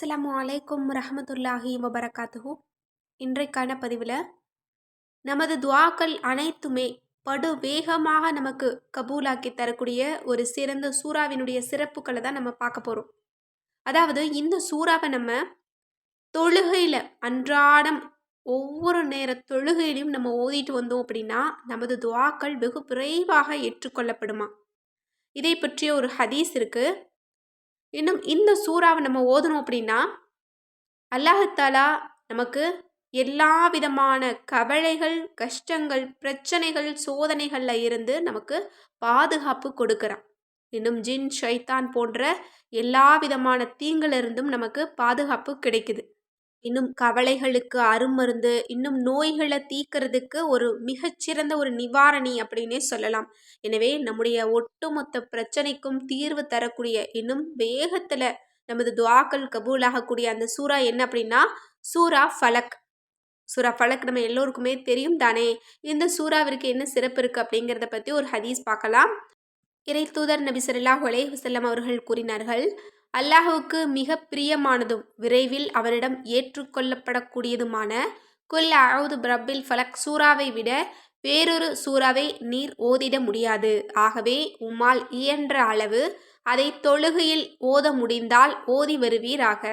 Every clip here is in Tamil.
அஸ்லாம் வலைக்கம் ரஹமத்துல்லாஹி வபரகாத்துஹூ. இன்றைக்கான பதிவில் நமது துவாக்கள் அனைத்துமே படு வேகமாக நமக்கு கபூலாக்கி தரக்கூடிய ஒரு சிறந்த சூறாவினுடைய சிறப்புகளை தான் நம்ம பார்க்க போகிறோம் அதாவது இந்த சூறாவை நம்ம தொழுகையில் அன்றாடம் ஒவ்வொரு நேர தொழுகையிலையும் நம்ம ஓதிட்டு வந்தோம் அப்படின்னா நமது துவாக்கள் வெகு விரைவாக ஏற்றுக்கொள்ளப்படுமா? இதை பற்றிய ஒரு ஹதீஸ் இருக்குது இன்னும் இந்த சூறாவை நம்ம ஓதணும் அப்படின்னா அல்லாஹத்தாலா நமக்கு எல்லா விதமான கவலைகள் கஷ்டங்கள் பிரச்சனைகள் சோதனைகளில் இருந்து நமக்கு பாதுகாப்பு கொடுக்குறான். இன்னும் ஜின் ஷைத்தான் போன்ற எல்லா விதமான தீங்கிலிருந்தும் நமக்கு பாதுகாப்பு கிடைக்குது. இன்னும் கவலைகளுக்கு அருமருந்து இன்னும் நோய்களை தீக்கிறதுக்கு ஒரு மிகச்சிறந்த ஒரு நிவாரணி அப்படின்னே சொல்லலாம். எனவே நம்முடைய ஒட்டுமொத்த பிரச்சனைக்கும் தீர்வு தரக்கூடிய இன்னும் வேகத்தில் நமது துவாக்கள் கபூலாகக்கூடிய அந்த சூறா என்ன அப்படின்னா சூரா ஃபலக். சூரா ஃபலக் நம்ம எல்லோருக்குமே தெரியும் தானே? இந்த சூறாவிற்கு என்ன சிறப்பு இருக்குது அப்படிங்கிறத பற்றி ஒரு ஹதீஸ் பார்க்கலாம். இறை தூதர் நபி சொல்லாஹ் ஒலே வசல்லம் அவர்கள் கூறினார்கள் அல்லாஹுவுக்கு மிக பிரியமானதும் விரைவில் அவனிடம் ஏற்றுக்கொள்ளப்படக்கூடியதுமான குல் அவுது பிரபில் ஃபலக் சூறாவை விட வேறொரு சூறாவை நீர் ஓதிட முடியாது. ஆகவே உம்மால் இயன்ற அளவு அதை தொழுகையில் ஓத முடிந்தால் ஓதி வருவீராக.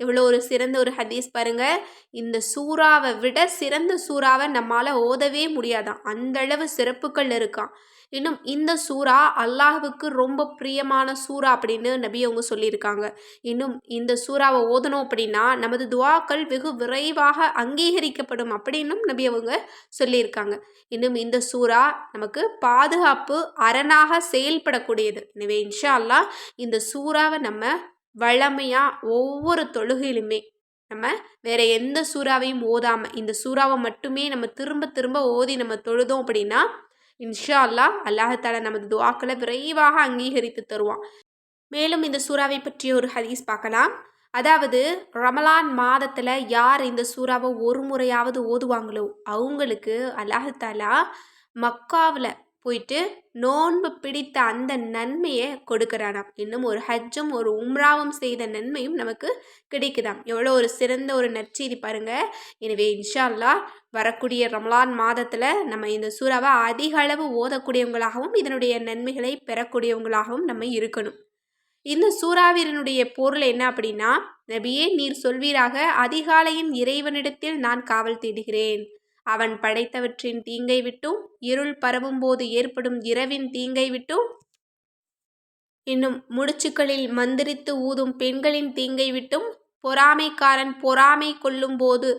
இவ்வளோ ஒரு சிறந்த ஒரு ஹதீஸ் பாருங்க. இந்த சூறாவை விட சிறந்த சூறாவை நம்மால் ஓதவே முடியாதான். அந்த அளவு சிறப்புகள் இருக்கான் இன்னும் இந்த சூறா அல்லாஹுக்கு ரொம்ப பிரியமான சூறா அப்படின்னு நபி அவங்க சொல்லியிருக்காங்க. இன்னும் இந்த சூறாவை ஓதணும் அப்படின்னா நமது துவாக்கள் வெகு விரைவாக அங்கீகரிக்கப்படும் அப்படின்னும் நபி அவங்க சொல்லியிருக்காங்க. இன்னும் இந்த சூறா நமக்கு பாதுகாப்பு அரணாக செயல்படக்கூடியது. எனவே இன்ஷா அல்லா இந்த சூறாவை நம்ம வளமையாக ஒவ்வொரு தொழுகையிலுமே நம்ம வேற எந்த சூறாவையும் ஓதாமல் இந்த சூறாவை மட்டுமே நம்ம திரும்ப திரும்ப ஓதி நம்ம தொழுதோம் அப்படின்னா இன்ஷா அல்லா அல்லாஹால நமது துவாக்களை விரைவாக அங்கீகரித்து தருவான். மேலும் இந்த சூறாவை பற்றிய ஒரு ஹதீஸ் பார்க்கலாம். அதாவது ரமலான் மாதத்தில் யார் இந்த சூறாவை ஒரு முறையாவது ஓதுவாங்களோ அவங்களுக்கு அல்லாஹாலா மக்காவில் போயிட்டு நோன்பு பிடித்த அந்த நன்மையை கொடுக்குறானாம். இன்னும் ஒரு ஹஜ்ஜும் ஒரு உம்ராவும் செய்த நன்மையும் நமக்கு கிடைக்குதாம். எவ்வளோ ஒரு சிறந்த ஒரு நற்செய்தி பாருங்க. எனவே இன்ஷால்லா வரக்கூடிய ரமலான் மாதத்தில் நம்ம இந்த சூறாவை அதிக அளவு ஓதக்கூடியவங்களாகவும் இதனுடைய நன்மைகளை பெறக்கூடியவங்களாகவும் நம்ம இருக்கணும். இந்த சூறாவீரனுடைய பொருள் என்ன அப்படின்னா நபியே நீர் சொல்வீராக அதிகாலையின் இறைவனிடத்தில் நான் காவல் தேடுகிறேன். அவன் படைத்தவற்றின் தீங்கை விட்டும் இருள் பரவும் போது ஏற்படும் இரவின் தீங்கை விட்டும் இன்னும் முடிச்சுக்களில் மந்திரித்து ஊதும் பெண்களின் தீங்கை விட்டும் பொறாமைக்காரன் பொறாமை கொள்ளும் போது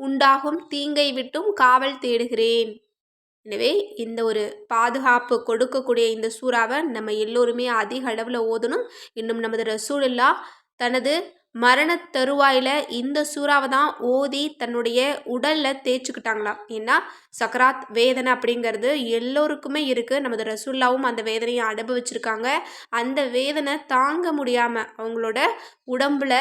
உண்டாகும் தீங்கை விட்டும் காவல் தேடுகிறேன். எனவே இந்த ஒரு பாதுகாப்பு கொடுக்கக்கூடிய இந்த சூறாவை நம்ம எல்லோருமே அதிக அளவில் ஓதணும். இன்னும் நமது ரசூலுல்லா தனது மரண தருவாயில் இந்த சூறாவை தான் ஓதி தன்னுடைய உடலில் தேய்ச்சிக்கிட்டாங்களாம் ஏன்னா சக்கராத் வேதனை அப்படிங்கிறது எல்லோருக்குமே இருக்குது நமது ரசுல்லாவும் அந்த வேதனையை அனுபவிச்சிருக்காங்க. அந்த வேதனை தாங்க முடியாமல் அவங்களோட உடம்புல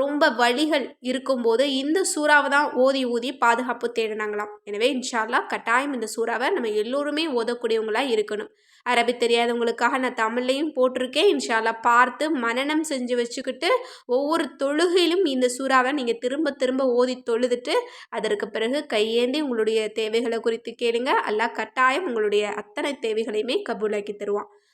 ரொம்ப வழிகள் இருக்கும்போது இந்த சூறாவை தான் ஓதி ஊதி பாதுகாப்பு தேடினாங்களாம். எனவே இன்ஷால்லா கட்டாயம் இந்த சூறாவை நம்ம எல்லோருமே ஓதக்கூடியவங்களாக இருக்கணும். அரபி தெரியாதவங்களுக்காக நான் தமிழ்லையும் போட்டிருக்கேன். இன்ஷால்லா பார்த்து மனநம் செஞ்சு வச்சுக்கிட்டு ஒவ்வொரு தொழுகையிலும் இந்த சூறாவை நீங்கள் திரும்ப திரும்ப ஓதி தொழுதுட்டு அதற்கு பிறகு கையேந்தி உங்களுடைய தேவைகளை குறித்து கேளுங்க. அல்லா கட்டாயம் உங்களுடைய அத்தனை தேவைகளையுமே கபூலாக்கி தருவான்.